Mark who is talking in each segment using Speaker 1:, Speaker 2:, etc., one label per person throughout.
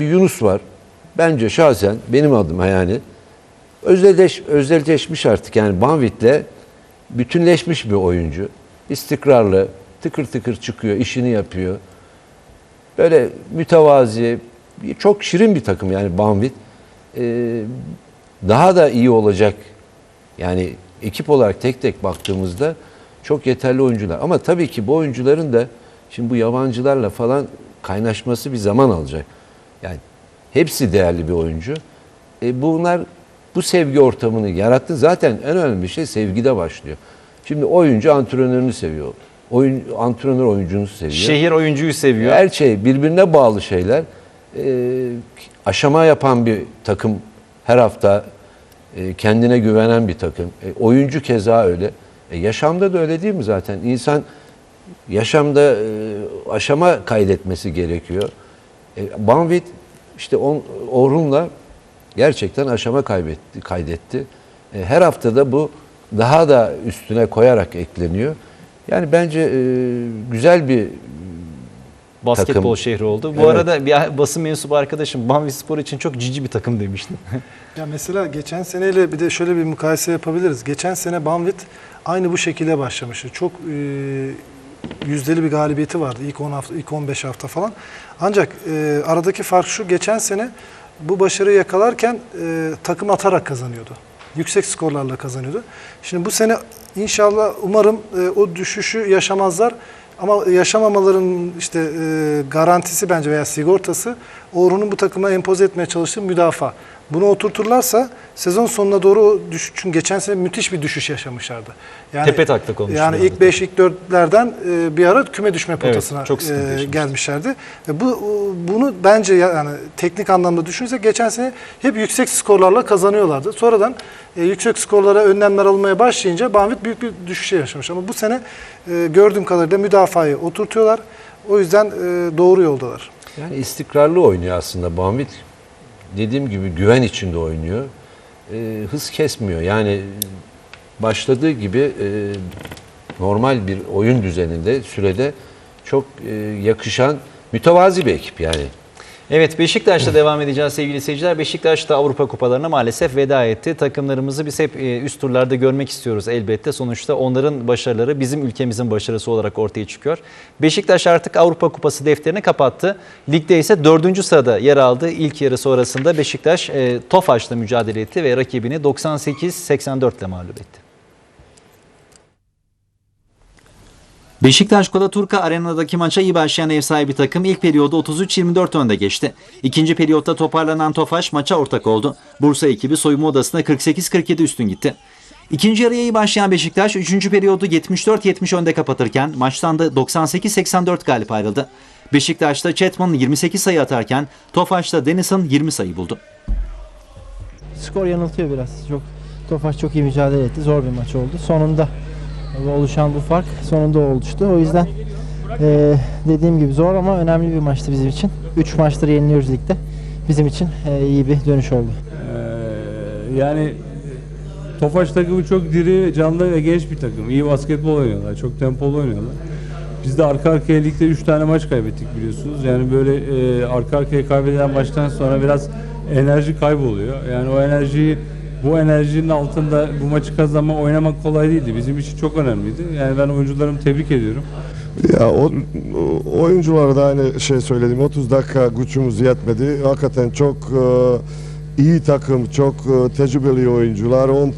Speaker 1: bir Yunus var. Bence şahsen benim adıma yani özelleş, özelleşmiş artık yani Banvit'le bütünleşmiş bir oyuncu. İstikrarlı, tıkır tıkır çıkıyor, işini yapıyor. Böyle mütevazi, çok şirin bir takım yani Banvit. Ee, daha da iyi olacak. Yani ekip olarak tek tek baktığımızda çok yeterli oyuncular. Ama tabii ki bu oyuncuların da şimdi bu yabancılarla falan kaynaşması bir zaman alacak. Yani hepsi değerli bir oyuncu. E bunlar bu sevgi ortamını yarattı. Zaten en önemli şey sevgide başlıyor. Şimdi oyuncu antrenörünü seviyor. Oyun, antrenör oyuncunu seviyor.
Speaker 2: Şehir oyuncuyu seviyor.
Speaker 1: Her şey birbirine bağlı şeyler. Ee, aşama yapan bir takım her hafta e, kendine güvenen bir takım. E, oyuncu keza öyle. E, yaşamda da öyle değil mi zaten? İnsan yaşamda e, aşama kaydetmesi gerekiyor. E, Banvit işte on, Orhun'la gerçekten aşama kaybetti, kaydetti. E, her haftada bu daha da üstüne koyarak ekleniyor. Yani bence e, güzel bir
Speaker 2: Basketbol
Speaker 1: takım.
Speaker 2: şehri oldu. Bu
Speaker 1: Evet.
Speaker 2: arada bir basın mensubu arkadaşım Banvit Spor için çok cici bir takım demişti.
Speaker 3: Ya mesela geçen seneyle bir de şöyle bir mukayese yapabiliriz. Geçen sene Banvit aynı bu şekilde başlamıştı. Çok e, yüzdeli bir galibiyeti vardı ilk 10 hafta, ilk 15 hafta falan. Ancak e, aradaki fark şu, geçen sene bu başarıyı yakalarken e, takım atarak kazanıyordu. Yüksek skorlarla kazanıyordu. Şimdi bu sene inşallah umarım e, o düşüşü yaşamazlar. Ama yaşamamaların işte e, garantisi bence veya sigortası Orhun'un bu takıma empoze etmeye çalıştığı müdafaa. Bunu oturturlarsa sezon sonuna doğru düş çünkü geçen sene müthiş bir düşüş yaşamışlardı. Yani
Speaker 2: Tepe taklak olmuştu
Speaker 3: Yani ilk 5 ilk 4'lerden e, bir ara küme düşme potasına
Speaker 2: çok sıkıntı
Speaker 3: e, gelmişlerdi. Ve bu bunu bence ya- yani teknik anlamda düşünürse geçen sene hep yüksek skorlarla kazanıyorlardı. Sonradan e, yüksek skorlara önlemler almaya başlayınca Banvit büyük bir düşüşe yaşamış. Ama bu sene e, gördüğüm kadarıyla müdafayı oturtuyorlar. O yüzden e, doğru yoldalar.
Speaker 1: Yani istikrarlı oynuyor aslında Banvit. Dediğim gibi güven içinde oynuyor. Ee, hız kesmiyor. Yani başladığı gibi e, normal bir oyun düzeninde, sürede çok e, yakışan mütevazi bir ekip yani.
Speaker 2: Evet Beşiktaş'ta devam edeceğiz sevgili seyirciler. Beşiktaş da Avrupa Kupalarına maalesef veda etti. Takımlarımızı biz hep e, üst turlarda görmek istiyoruz elbette. Sonuçta onların başarıları bizim ülkemizin başarısı olarak ortaya çıkıyor. Beşiktaş artık Avrupa Kupası defterini kapattı. Ligde ise dördüncü sırada yer aldı. İlk yarı sonrasında Beşiktaş e, Tofaş'la mücadele etti ve rakibini 98-84 ile mağlup etti. Beşiktaş Turka Arena'daki maça iyi başlayan ev sahibi takım ilk periyodu 33-24 önde geçti. İkinci periyotta toparlanan Tofaş maça ortak oldu. Bursa ekibi soyunma odasına 48-47 üstün gitti. İkinci yarıya iyi başlayan Beşiktaş 3. periyodu 74-70 önde kapatırken maçtan da 98-84 galip ayrıldı. Beşiktaş'ta Chetman 28 sayı atarken Tofaş'ta Denison 20 sayı buldu.
Speaker 4: skor yanıltıyor biraz. Çok Tofaş çok iyi mücadele etti. Zor bir maç oldu. Sonunda oluşan bu fark sonunda oluştu. O yüzden eee, dediğim gibi zor ama önemli bir maçtı bizim için. 3 maçtır yeniliyoruz ligde. Bizim için eee, iyi bir dönüş oldu.
Speaker 5: Ee, yani Tofaş takımı çok diri, canlı ve genç bir takım. İyi basketbol oynuyorlar, çok tempolu oynuyorlar. Biz de arka arkaya ligde 3 tane maç kaybettik biliyorsunuz. Yani böyle e, arka arkaya kaybedilen maçtan sonra biraz enerji kayboluyor. Yani o enerjiyi bu enerjinin altında bu maçı kazanma, oynamak kolay değildi. Bizim için çok önemliydi. Yani ben oyuncularımı tebrik ediyorum.
Speaker 6: Ya o, o oyunculara da aynı şey söyledim. 30 dakika gücümüz yetmedi. Hakikaten çok e, iyi takım, çok e, tecrübeli oyuncular. 10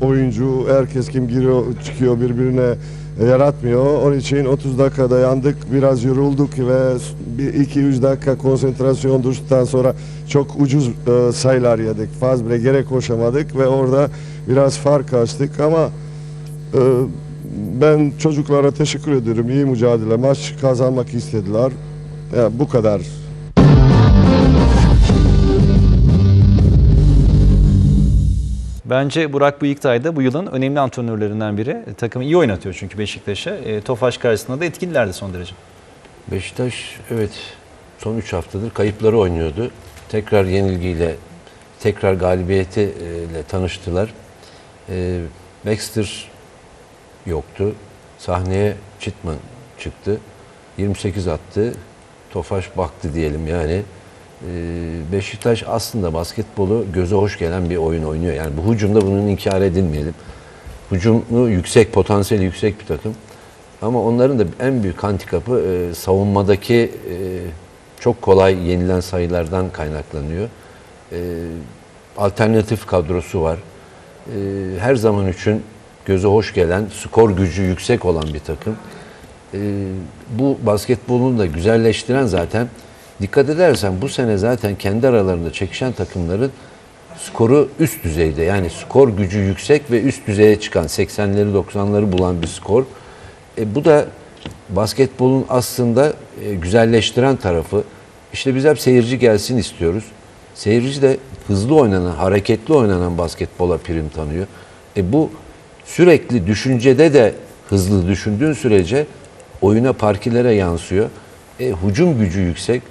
Speaker 6: oyuncu, herkes kim giriyor, çıkıyor birbirine yaratmıyor. Onun için 30 dakikada yandık, biraz yorulduk ve 2-3 dakika konsantrasyon düştükten sonra çok ucuz e, sayılar yedik. Fazla bile gerek koşamadık ve orada biraz fark açtık ama e, ben çocuklara teşekkür ediyorum. İyi mücadele. Maç kazanmak istediler. Ya, bu kadar.
Speaker 2: Bence Burak Bıyıktay da bu yılın önemli antrenörlerinden biri. E, Takımı iyi oynatıyor çünkü Beşiktaş'a. E, Tofaş karşısında da etkililerdi son derece.
Speaker 1: Beşiktaş evet son 3 haftadır kayıpları oynuyordu. Tekrar yenilgiyle, tekrar galibiyetiyle tanıştılar. Ee, Baxter yoktu. Sahneye Chitman çıktı. 28 attı. Tofaş baktı diyelim yani. Ee, Beşiktaş aslında basketbolu göze hoş gelen bir oyun oynuyor. Yani bu hücumda bunun inkar edilmeyelim. Hücumu yüksek, potansiyeli yüksek bir takım. Ama onların da en büyük handikapı e, savunmadaki e, çok kolay yenilen sayılardan kaynaklanıyor. E, alternatif kadrosu var. E, her zaman için göze hoş gelen, skor gücü yüksek olan bir takım. Bu basketbolunu da güzelleştiren zaten dikkat edersen bu sene zaten kendi aralarında çekişen takımların skoru üst düzeyde yani skor gücü yüksek ve üst düzeye çıkan 80'leri 90'ları bulan bir skor. E, bu da basketbolun aslında e, güzelleştiren tarafı. İşte biz hep seyirci gelsin istiyoruz. Seyirci de hızlı oynanan, hareketli oynanan basketbola prim tanıyor. E bu sürekli düşüncede de hızlı düşündüğün sürece oyuna parkilere yansıyor. E, hücum gücü yüksek.